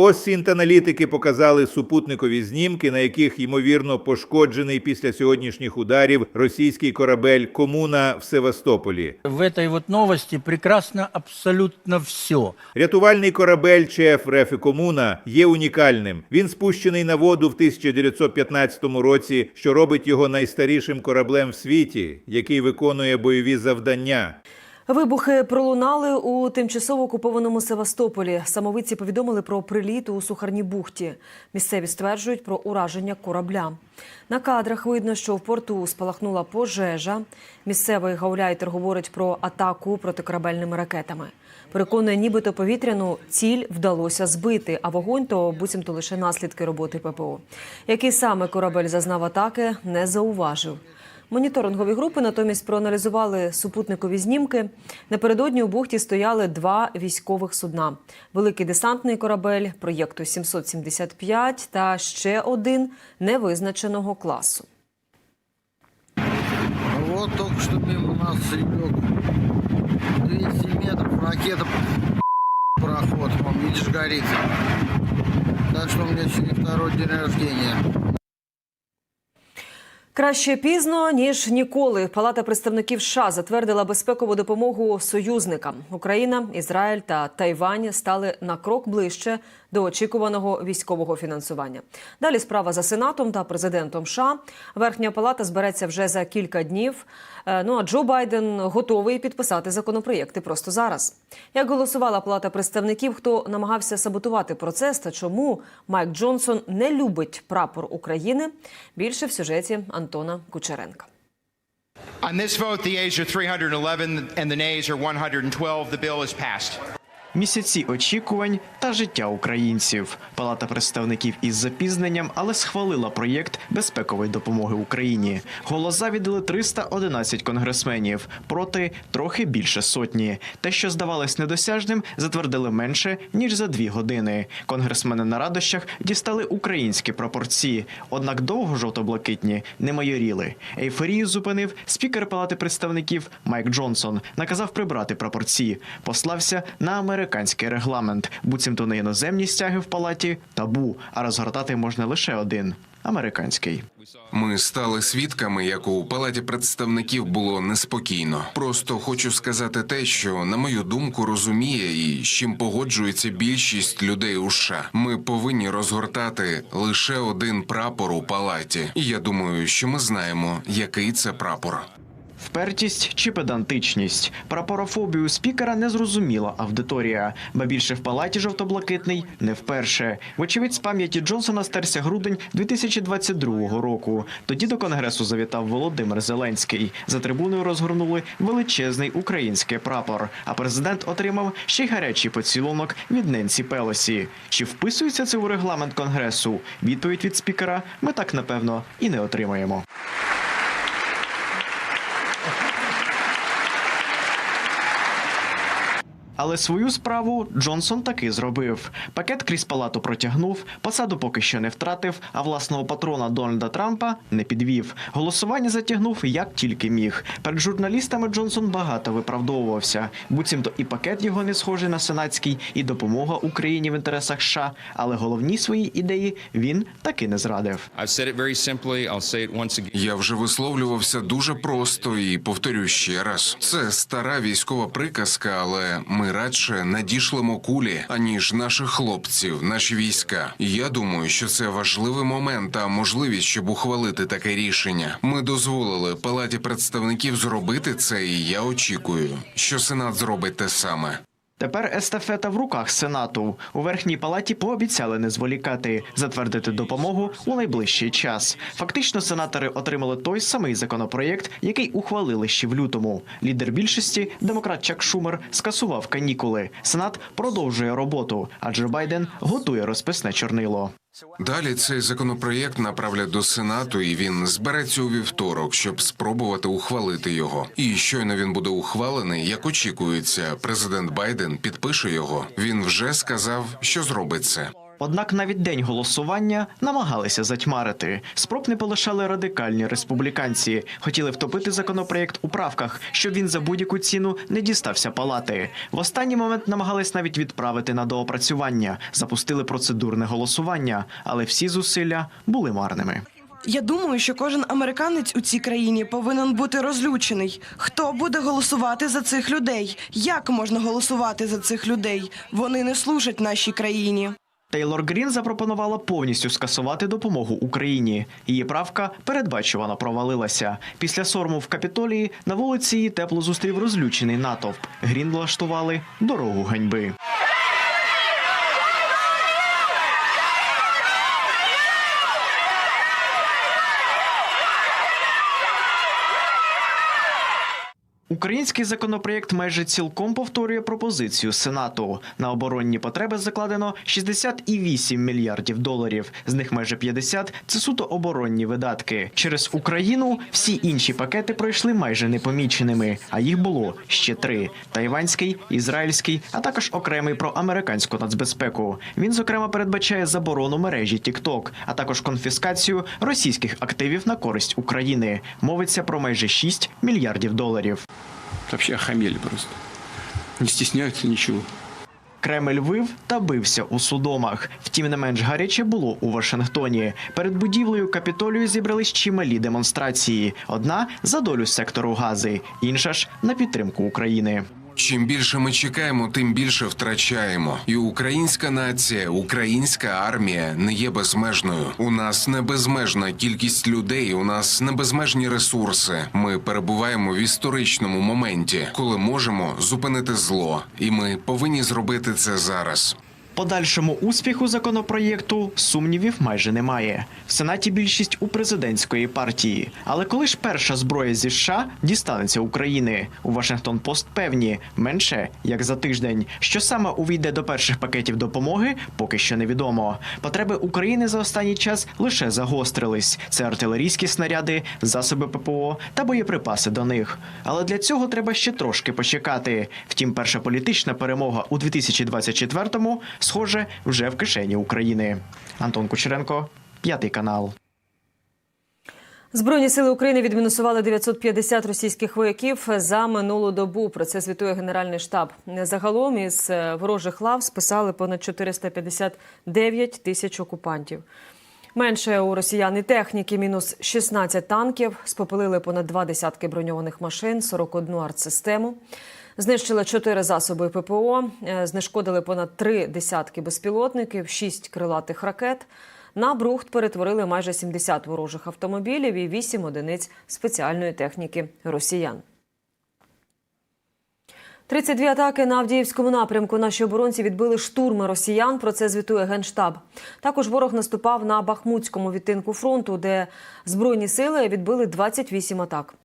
Ось сінт-аналітики показали супутникові знімки, на яких ймовірно пошкоджений після сьогоднішніх ударів російський корабель Комуна в Севастополі. В этой вот новости прекрасно абсолютно все. Рятувальний корабель ЧФ Рефі Комуна є унікальним. Він спущений на воду в 1915 році, що робить його найстарішим кораблем в світі, який виконує бойові завдання. Вибухи пролунали у тимчасово окупованому Севастополі. Самовиці повідомили про приліт у Сухарній бухті. Місцеві стверджують про ураження корабля. На кадрах видно, що в порту спалахнула пожежа. Місцевий гауляйтер говорить про атаку протикорабельними ракетами. Переконує, нібито повітряну ціль вдалося збити, а вогонь то буцімто лише наслідки роботи ППО. Який саме корабель зазнав атаки, не зауважив. Моніторингові групи натомість проаналізували супутникові знімки. Напередодні у бухті стояли два військових судна: великий десантний корабель проєкту 775 та ще один невизначеного класу. Вот только что мимо нас Серег. 200 метров ракета проход. Вон, видишь, горит. Так что у меня сегодня второй день рождения. Краще пізно ніж ніколи. Палата представників США затвердила безпекову допомогу союзникам. Україна, Ізраїль та Тайвань стали на крок ближче до очікуваного військового фінансування. Далі справа за сенатом та президентом США. Верхня палата збереться вже за кілька днів. Е, Ну а Джо Байден готовий підписати законопроєкти просто зараз. Як голосувала палата представників, хто намагався саботувати процес та чому Майк Джонсон не любить прапор України? Більше в сюжеті Антона Кучеренка. On this vote, the ayes are 311 and the nays are 112. The bill is passed. Місяці очікувань та життя українців. Палата представників із запізненням, але схвалила проєкт безпекової допомоги Україні. Голоса віддали 311 конгресменів проти трохи більше сотні. Те, що здавалось недосяжним, затвердили менше ніж за дві години. Конгресмени на радощах дістали українські пропорції, однак довго жовто-блакитні не майоріли. Ейфорію зупинив спікер Палати представників Майк Джонсон. Наказав прибрати прапорці. Послався на американський регламент. Буцімто на іноземні стяги в палаті табу, а розгортати можна лише один американський. Ми стали свідками, як у палаті представників було неспокійно. Просто хочу сказати те, що на мою думку розуміє і з чим погоджується більшість людей у США. Ми повинні розгортати лише один прапор у палаті. І я думаю, що ми знаємо, який це прапор. Впертість чи педантичність. Прапорофобію спікера не зрозуміла аудиторія, ба більше в палаті жовто-блакитний не вперше. Вочевидь, з пам'яті Джонсона стерся грудень 2022 року. Тоді до конгресу завітав Володимир Зеленський. За трибуною розгорнули величезний український прапор. А президент отримав ще й гарячий поцілунок від Ненсі Пелосі. Чи вписується це у регламент конгресу? Відповідь від спікера ми так напевно і не отримаємо. Але свою справу Джонсон таки зробив. Пакет крізь палату протягнув, посаду поки що не втратив, а власного патрона Дональда Трампа не підвів. Голосування затягнув як тільки міг. Перед журналістами Джонсон багато виправдовувався. Буцімто і пакет його не схожий на сенатський, і допомога Україні в інтересах США. Але головні свої ідеї він таки не зрадив. Я вже висловлювався дуже просто і повторю ще раз: це стара військова приказка, але ми радше надішлемо кулі, аніж наших хлопців, наші війська. Я думаю, що це важливий момент та можливість, щоб ухвалити таке рішення. Ми дозволили палаті представників зробити це, і я очікую, що сенат зробить те саме. Тепер естафета в руках Сенату. У верхній палаті пообіцяли не зволікати, затвердити допомогу у найближчий час. Фактично, сенатори отримали той самий законопроєкт, який ухвалили ще в лютому. Лідер більшості, демократ Чак Шумер, скасував канікули. Сенат продовжує роботу, а Джо Байден готує розписне чорнило. Далі цей законопроєкт направлять до Сенату, і він збереться у вівторок, щоб спробувати ухвалити його. І щойно він буде ухвалений, як очікується, президент Байден підпише його. Він вже сказав, що зробить це. Однак навіть день голосування намагалися затьмарити. Спроб не полишали радикальні республіканці. Хотіли втопити законопроєкт у правках, щоб він за будь-яку ціну не дістався палати. В останній момент намагались навіть відправити на доопрацювання, запустили процедурне голосування, але всі зусилля були марними. Я думаю, що кожен американець у цій країні повинен бути розлючений. Хто буде голосувати за цих людей? Як можна голосувати за цих людей? Вони не служать нашій країні. Тейлор Грін запропонувала повністю скасувати допомогу Україні. Її правка передбачувано провалилася. Після сорму в Капітолії на вулиці її тепло зустрів розлючений натовп. Грін влаштували дорогу ганьби. Український законопроєкт майже цілком повторює пропозицію Сенату. На оборонні потреби закладено 68 мільярдів доларів. З них майже 50 – це суто оборонні видатки. Через Україну всі інші пакети пройшли майже непоміченими, а їх було ще три: тайванський, ізраїльський, а також окремий про американську нацбезпеку. Він зокрема передбачає заборону мережі TikTok, а також конфіскацію російських активів на користь України. Мовиться про майже 6 мільярдів доларів. Вообще охамели просто. Не стесняются ничего. Кремль вив та бився у судомах. Втім, не менш гаряче було у Вашингтоні. Перед будівлею Капітолію зібрались чималі демонстрації. Одна за долю сектору Гази, інша ж на підтримку України. Чим більше ми чекаємо, тим більше втрачаємо. І українська нація, українська армія не є безмежною. У нас не безмежна кількість людей, у нас не безмежні ресурси. Ми перебуваємо в історичному моменті, коли можемо зупинити зло, і ми повинні зробити це зараз. Подальшому успіху законопроєкту сумнівів майже немає. В сенаті більшість у президентської партії. Але коли ж перша зброя зі США дістанеться України, у Вашингтон Пост певні менше як за тиждень. Що саме увійде до перших пакетів допомоги, поки що невідомо. Потреби України за останній час лише загострились. Це артилерійські снаряди, засоби ППО та боєприпаси до них. Але для цього треба ще трошки почекати. Втім, перша політична перемога у 2024-му, схоже, вже в кишені України. Антон Кучеренко, п'ятий канал. Збройні сили України відмінусували 950 російських вояків за минулу добу. Про це звітує Генеральний штаб. Загалом із е, ворожих лав списали понад 459 тисяч окупантів. Менше у росіян і техніки мінус 16 танків, спопилили понад два десятки броньованих машин, 41 артсистему. Знищили чотири засоби ППО, е, знешкодили понад три десятки безпілотників, шість крилатих ракет. На брухт перетворили майже 70 ворожих автомобілів і 8 одиниць спеціальної техніки росіян. 32 атаки на Авдіївському напрямку. Наші оборонці відбили штурми росіян. Про це звітує генштаб. Також ворог наступав на Бахмутському відтинку фронту, де збройні сили відбили 28 атак.